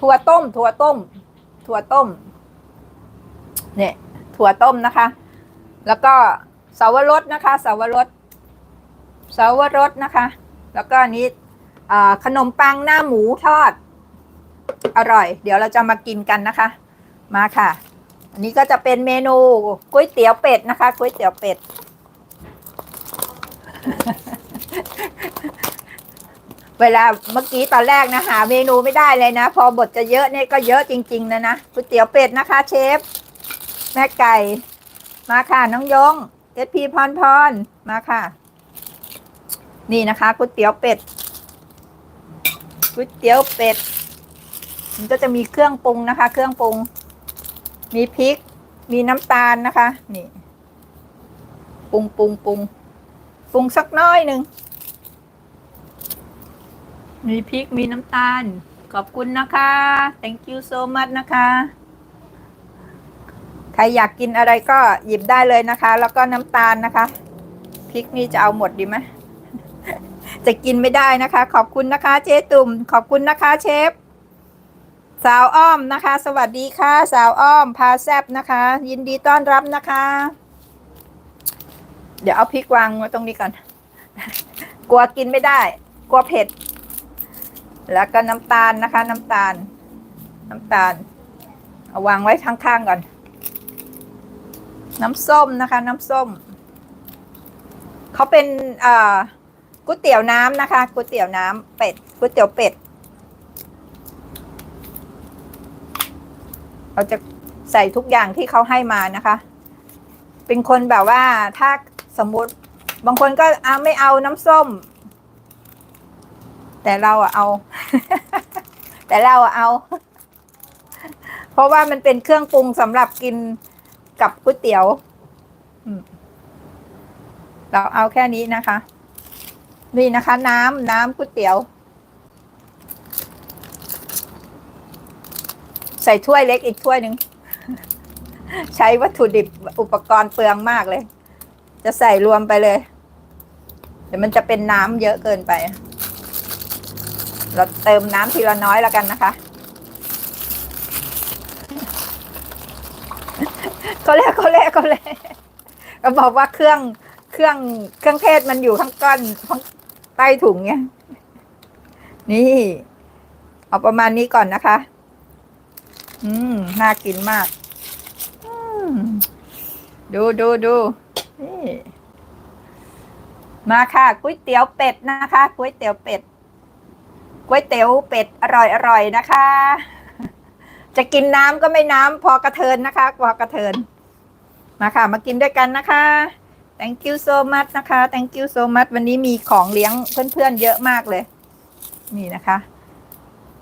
ถั่วต้ม ถั่วต้ม ถั่วต้ม เนี่ย ถั่วต้มนะคะ แล้วก็เสาวรสนะคะเสาวรสเสาวรสนะคะ แล้วก็นี้ขนมปังหน้าหมูทอด อร่อย เดี๋ยวเราจะมากินกันนะคะ มาค่ะ อันนี้ก็จะเป็นเมนูก๋วยเตี๋ยวเป็ดนะคะก๋วยเตี๋ยวเป็ด เวลาเมื่อกี้ตอนแรกนะหาเมนูไม่ได้เลยนะ พอบทจะเยอะเนี่ยก็เยอะจริง ๆ นะนะก๋วยเตี๋ยวเป็ดนะคะ เชฟ แม่ไก่ มาค่ะน้องยงเอสพีพรพรมาค่ะ นี่นะคะก๋วยเตี๋ยวเป็ดก๋วยเตี๋ยวเป็ด มันก็จะมีเครื่องปรุงนะคะ เครื่องปรุง มีพริก มีน้ำตาลนะคะ นี่ปรุงปรุงปรุงปรุงสักน้อยหนึ่ง มีพริกมีน้ำตาล ขอบคุณนะคะ thank you so much นะคะ ใครอยากกินอะไรก็หยิบได้เลยนะคะ แล้วก็น้ำตาลนะคะ พริกนี่จะเอาหมดดีไหม จะกินไม่ได้นะคะ ขอบคุณนะคะ เจ๊ตุ่ม ขอบคุณนะคะเชฟ สาวอ้อมนะคะ สวัสดีค่ะ สาวอ้อม พาแซบนะคะ ยินดีต้อนรับนะคะ เดี๋ยวเอาพริกวางไว้ตรงนี้ก่อน กลัวกินไม่ได้ กลัวเผ็ด แล้วก็น้ำตาลนะคะ น้ำตาล น้ำตาล เอาวางไว้ข้างๆก่อน น้ำส้มนะคะ น้ำส้ม เขาเป็นก๋วยเตี๋ยวน้ำนะคะก๋วยเตี๋ยวน้ำเป็ดก๋วยเตี๋ยวเป็ด เราจะใส่ทุกอย่างที่เขาให้มานะคะ เป็นคนแบบว่าถ้าสมมติบางคนก็เอาไม่เอาน้ำส้ม แต่เราอะเอา แต่เราอะเอา เพราะว่ามันเป็นเครื่องปรุงสำหรับกินกับก๋วยเตี๋ยวเราเอาแค่นี้นะคะ นี่นะคะ น้ำน้ำก๋วยเตี๋ยว ใส่ถ้วยเล็กอีกถ้วยหนึ่งใช้วัตถุดิบอุปกรณ์เปลืองมากเลย จะใส่รวมไปเลย เดี๋ยวมันจะเป็นน้ำเยอะเกินไป เราเติมน้ำทีละน้อยแล้วกันนะคะก็แรกก็แรกก็แรกก็บอกว่าเครื่องเครื่องเครื่องเทศมันอยู่ข้างก้อนข้างใต้ถุงเนี่ย นี่ เอาประมาณนี้ก่อนนะคะ อืม น่ากินมาก อืม ดูดูดูนี่มาค่ะก๋วยเตี๋ยวเป็ดนะคะก๋วยเตี๋ยวเป็ด ก๋วยเตี๋ยวเป็ดอร่อยอร่อยนะคะ จะกินน้ำก็ไม่น้ำพอกระเทินนะคะ พอกระเทินมาค่ะ มากินด้วยกันนะคะ thank you so much นะคะ thank you so much วันนี้มีของเลี้ยงเพื่อนๆเยอะมากเลย นี่นะคะ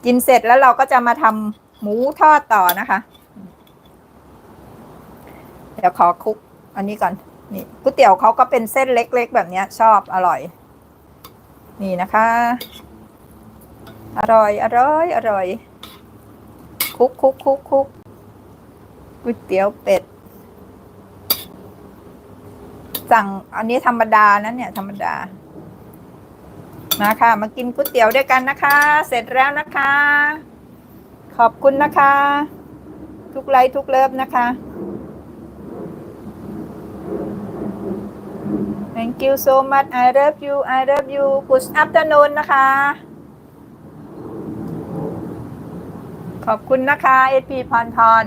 กินเสร็จแล้วเราก็จะมาทำหมูทอดต่อนะคะ เดี๋ยวขอคลุก อันนี้ก่อน นี่ก๋วยเตี๋ยวเขาก็เป็นเส้นเล็กๆ แบบนี้ชอบอร่อย นี่นะคะ อร่อย อร่อย อร่อย คุกคุกคุกคุกก๋วยเตี๋ยวเป็ด สั่งอันนี้ธรรมดานะเนี่ย ธรรมดามาค่ะมากินก๋วยเตี๋ยวด้วยกันนะคะ เสร็จแล้วนะคะ ขอบคุณนะคะ ทุกไลค์ทุกเลิฟนะคะ thank you so much I love you I love you good afternoon นะคะ ขอบคุณนะคะ SP พรพร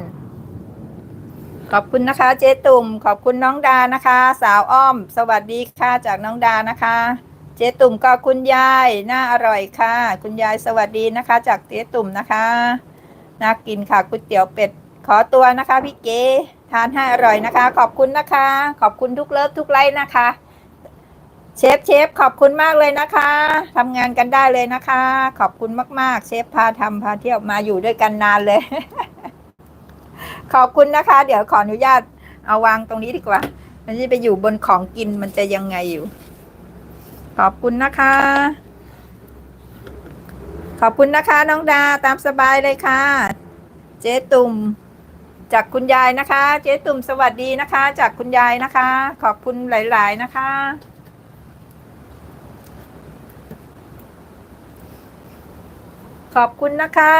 ขอบคุณนะคะ เจ๊ตุ่ม ขอบคุณน้องดานะคะ สาวอ้อม สวัสดีค่ะจากน้องดานะคะ เจ๊ตุ่มก็คุณยายน่าอร่อยค่ะ คุณยายสวัสดีนะคะ จากเจ๊ตุ่มนะคะน่ากินค่ะก๋วยเตี๋ยวเป็ดขอตัวนะคะ พี่เก๋ทานให้อร่อยนะคะ ขอบคุณนะคะ ขอบคุณทุกเลิฟทุกไลค์นะคะ เชฟเชฟขอบคุณมากเลยนะคะทำงานกันได้เลยนะคะ ขอบคุณมาก ๆ เชฟพาทำพาเที่ยวมาอยู่ด้วยกันนานเลย ขอบคุณนะคะ เดี๋ยวขออนุญาตเอาวางตรงนี้ดีกว่า มันจะไปอยู่บนของกินมันจะยังไงอยู่ ขอบคุณนะคะ ขอบคุณนะคะ น้องดาตามสบายเลยค่ะ เจ๊ตุ่มจากคุณยายนะคะ เจ๊ตุ่มสวัสดีนะคะ จากคุณยายนะคะ ขอบคุณหลาย ๆ นะคะ ขอบคุณนะคะ